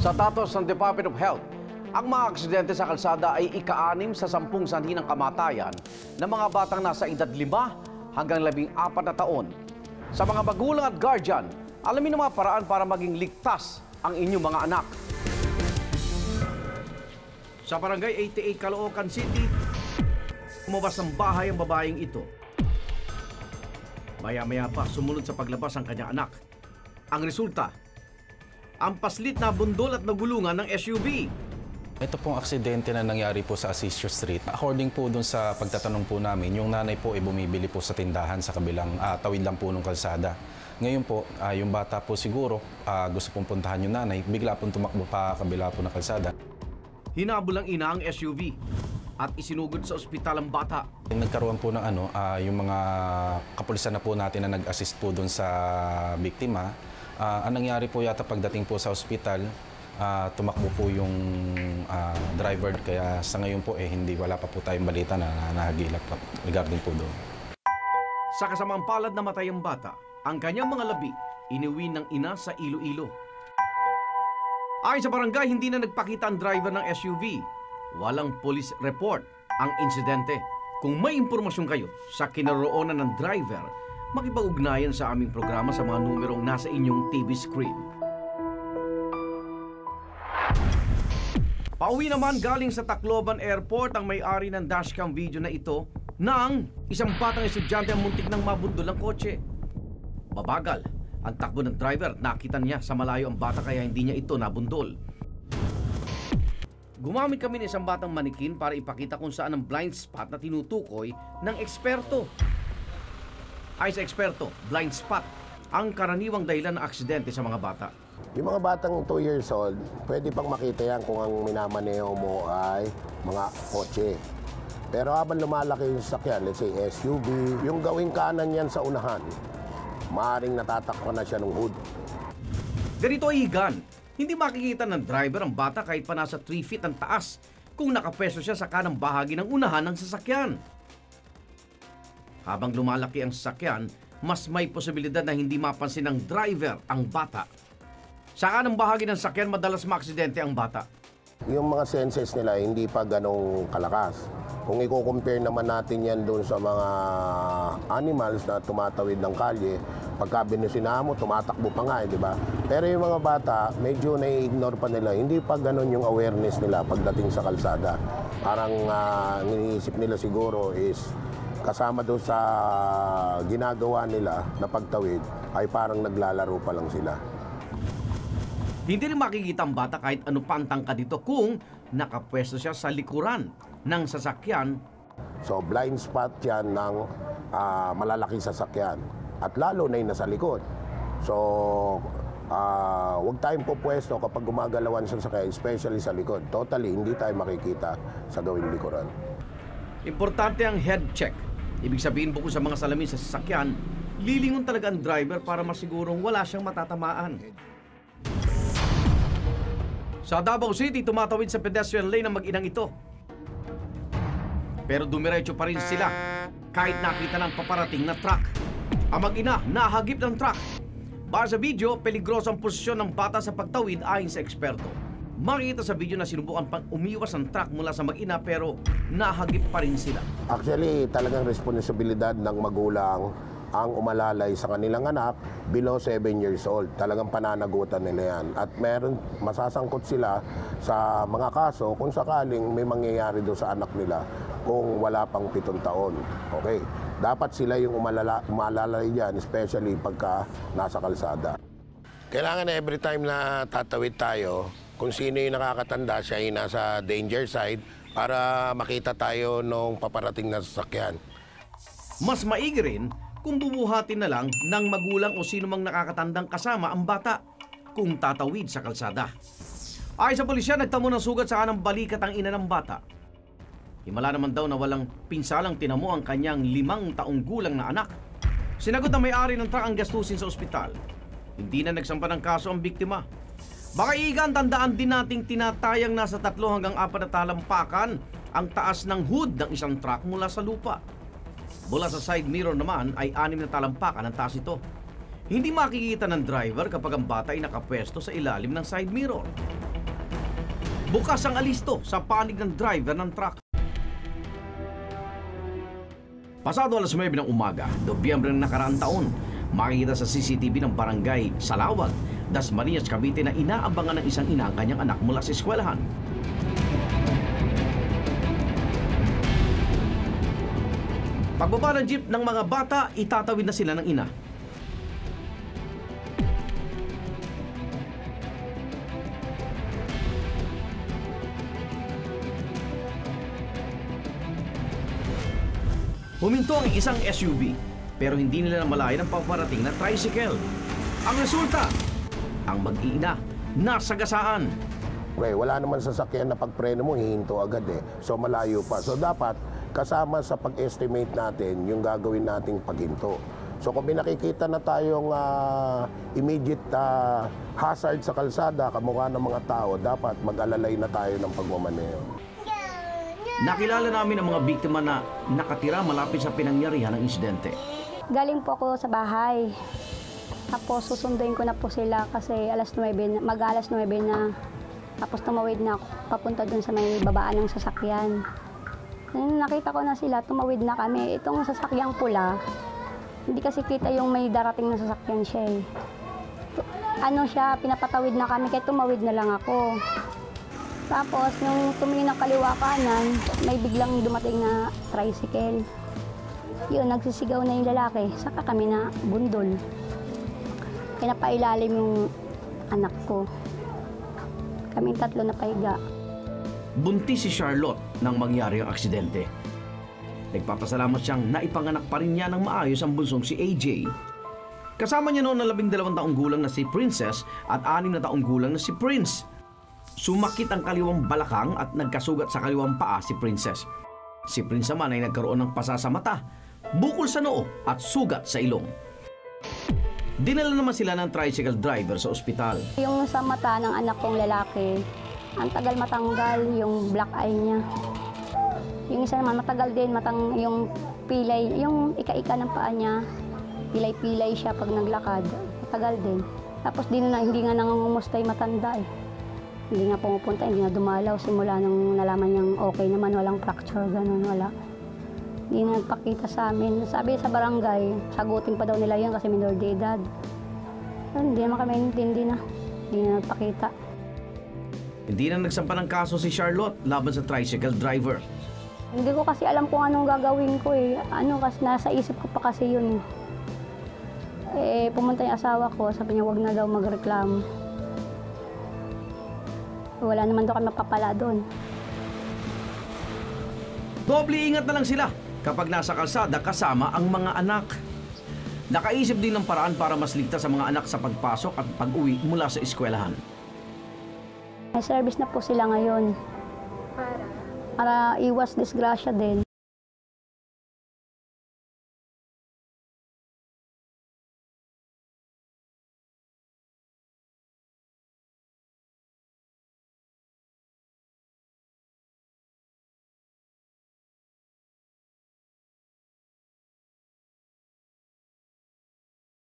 Sa datos ng Department of Health, ang mga aksidente sa kalsada ay ika-anim sa sampung sanhi ng kamatayan ng mga batang nasa edad 5 hanggang 14 na taon. Sa mga magulang at guardian, alamin ang mga paraan para maging ligtas ang inyong mga anak. Sa barangay 88 Caloocan City, umabas ng bahay ang babaeng ito. Maya-maya pa, sumunod sa paglabas ang kanyang anak. Ang resulta, ang paslit na bundol at nagulungan ng SUV. Ito pong aksidente na nangyari po sa Asisio Street. According po dun sa pagtatanong po namin, yung nanay po ay bumibili po sa tindahan sa kabilang ah, tawid lang po ng kalsada. Ngayon po, ah, yung bata po siguro ah, gusto pong puntahan yung nanay, bigla pong tumakbo pa kabila po ng kalsada. Hinabol ang ina ang SUV at isinugod sa ospital ang bata. Nagkaroon po ng ano, ah, yung mga kapulisan na po natin na nag-assist po dun sa biktima. Ah, ang nangyari po yata pagdating po sa ospital, ah, tumakbo po yung ah, driver kaya sa ngayon po eh hindi wala pa po tayong balita na nahagilap pa regarding po doon. Sa kasamang palad na matay ang bata, ang kanyang mga labi iniwi ng ina sa Iloilo. Ayon sa barangay, hindi na nagpakita ang driver ng SUV. Walang police report ang insidente. Kung may impormasyon kayo sa kinaroonan ng driver, makipag-ugnayan sa aming programa sa mga numerong nasa inyong TV screen. Pauwi naman galing sa Tacloban Airport ang may-ari ng dashcam video na ito nang isang batang estudyante ang muntik ng mabundol ng kotse. Babagal ang takbo ng driver nakita niya sa malayo ang bata kaya hindi niya ito nabundol. Gumamit kami ng isang batang manikin para ipakita kung saan ang blind spot na tinutukoy ng eksperto. Ay sa eksperto, blind spot ang karaniwang dahilan ng aksidente sa mga bata. Yung mga batang 2 years old, pwede pang makita yan kung ang minamaneho mo ay mga kotse. Pero habang lumalaki yung sasakyan, let's say SUV, yung gawing kanan yan sa unahan, maaaring natatakpan na siya ng hood. Ganito ay higan. Hindi makikita ng driver ang bata kahit pa nasa 3 feet ang taas kung nakapwesto siya sa kanang bahagi ng unahan ng sasakyan. Habang lumalaki ang sasakyan, mas may posibilidad na hindi mapansin ng driver ang bata. Sa kanang bahagi ng sasakyan, madalas maaksidente ang bata. Yung mga senses nila hindi pa ganong kalakas. Kung i-compare naman natin yan doon sa mga animals na tumatawid ng kalye, pagka binusinaan mo, tumatakbo pa nga, eh, di ba? Pero yung mga bata, medyo nai-ignore pa nila. Hindi pa ganon yung awareness nila pagdating sa kalsada. Parang uh, iniisip nila siguro is kasama doon sa ginagawa nila na pagtawid ay parang naglalaro pa lang sila. Hindi rin makikita ang bata kahit ano pa ang tangka dito kung nakapwesto siya sa likuran ng sasakyan So blind spot yan ng ah, malalaking sasakyan. At lalo na yung nasa likod. So ah, huwag tayong pupwesto kapag gumagalawan sa sasakyan, especially sa likod. Totally, hindi tayo makikita sa gawing likuran. Importante ang head check. Ibig sabihin bukod sa mga salamin sa sasakyan, lilingon talaga ang driver para masigurong wala siyang matatamaan. Sa Davao City, tumatawid sa pedestrian lane ang mag-inang ito. Pero dumiretso pa rin sila kahit nakita ng paparating na truck. Ang mag-ina, nahagip ng truck. Para sa video, peligroso ang posisyon ng bata sa pagtawid ayon sa eksperto. Makikita sa video na sinubukan pang umiwas ang truck mula sa mag-ina pero nahagip pa rin sila. Actually, talagang responsibilidad ng magulang ang umalalay sa kanilang anak below 7 years old. Talagang pananagutan nila yan. At meron, masasangkot sila sa mga kaso kung sakaling may mangyayari doon sa anak nila kung wala pang pitong taon. Okay. Dapat sila yung umalala, umalalay yan, especially pagka nasa kalsada. Kailangan every time na tatawid tayo, kung sino yung nakakatanda, siya yung nasa danger side para makita tayo nung paparating na sasakyan. Mas maigi rin kung bubuhatin na lang ng magulang o sino mang nakakatandang kasama ang bata kung tatawid sa kalsada. Ayon sa pulisya, nagtamo ng sugat sa kanang balikat ang ina ng bata. Himala naman daw na walang pinsalang tinamo ang kanyang limang taong gulang na anak. Sinagot na may-ari ng truck ang gastusin sa ospital. Hindi na nagsampa ng kaso ang biktima. Baka igan, tandaan din nating tinatayang nasa tatlo hanggang apat na talampakan ang taas ng hood ng isang truck mula sa lupa. Mula sa side mirror naman ay anim na talampakan ang taas ito. Hindi makikita ng driver kapag ang bata ay nakapwesto sa ilalim ng side mirror. Bukas ang alisto sa panig ng driver ng truck. Pasado alas 9 ng umaga, Nobyembre ng nakaraang taon, makikita sa CCTV ng barangay Salawag, Dasmariñas, Cavite na inaabangan ng isang ina ang kanyang anak mula sa eskwelahan. Pagbaba ng jeep ng mga bata, itatawid na sila ng ina. Huminto ang isang SUV, pero hindi nila namalayan ang paparating na tricycle. Ang resulta, ang mag-iina, nasagasaan. Okay, wala naman sasakyan na pagpreno mo, hihinto agad eh. So malayo pa. So dapat kasama sa pag-estimate natin yung gagawin nating paghinto. So kung may nakikita na tayong ah, immediate ah, hazard sa kalsada, kamukha ng mga tao, dapat mag-alalay na tayo ng pagmamaneho. Nakilala namin ang mga biktima na nakatira malapit sa pinangyarihan ng insidente. Galing po ako sa bahay. Tapos susunduin ko na po sila kasi alas 9, na- mag alas 9 na. Tapos tumawid na ako papunta dun sa may babaan ng sasakyan. Nung nakita ko na sila, tumawid na kami. Itong sasakyang pula, hindi kasi kita yung may darating na sasakyan siya eh. Ano siya, pinapatawid na kami, kaya tumawid na lang ako. Tapos, nung tumingin ng kaliwa kanan, may biglang dumating na tricycle. Yun, nagsisigaw na yung lalaki. Saka kami na bundol. Kaya napailalim yung anak ko. Kaming tatlo na pahiga. Buntis si Charlotte nang mangyari ang aksidente. Nagpapasalamat siyang naipanganak pa rin niya ng maayos ang bunsong si AJ. Kasama niya noon na labing dalawang taong gulang na si Princess at anim na taong gulang na si Prince. Sumakit ang kaliwang balakang at nagkasugat sa kaliwang paa si Princess. Si Prince naman ay nagkaroon ng pasa sa mata, bukol sa noo at sugat sa ilong. Dinala naman sila ng tricycle driver sa ospital. Yung sa mata ng anak kong lalaki, ang tagal matanggal yung black eye niya. Yung isa naman matagal din, matang yung pilay, yung ika-ika ng paa niya, pilay-pilay siya pag naglakad. Matagal din. Tapos di na, hindi nga nangungumusta yung matanda eh. Hindi nga pumupunta, hindi nga dumalaw. Simula nung nalaman niyang okay naman, walang fracture, ganun, wala. Hindi na nagpakita sa amin. Sabi sa barangay, sagutin pa daw nila yun kasi minor de edad. Pero Hindi naman kami intindi na. Hindi na nagpakita. Hindi na nagsampa ng kaso si Charlotte laban sa tricycle driver. Hindi ko kasi alam kung anong gagawin ko eh. Ano kasi nasa isip ko pa kasi yun. Eh, pumunta yung asawa ko, sabi niya wag na daw magreklamo. Wala naman daw kami mapapala doon. Doble ingat na lang sila kapag nasa kalsada kasama ang mga anak. Nakaisip din ng paraan para mas ligtas sa mga anak sa pagpasok at pag-uwi mula sa eskwelahan. May service na po sila ngayon. Para iwas disgrasya din.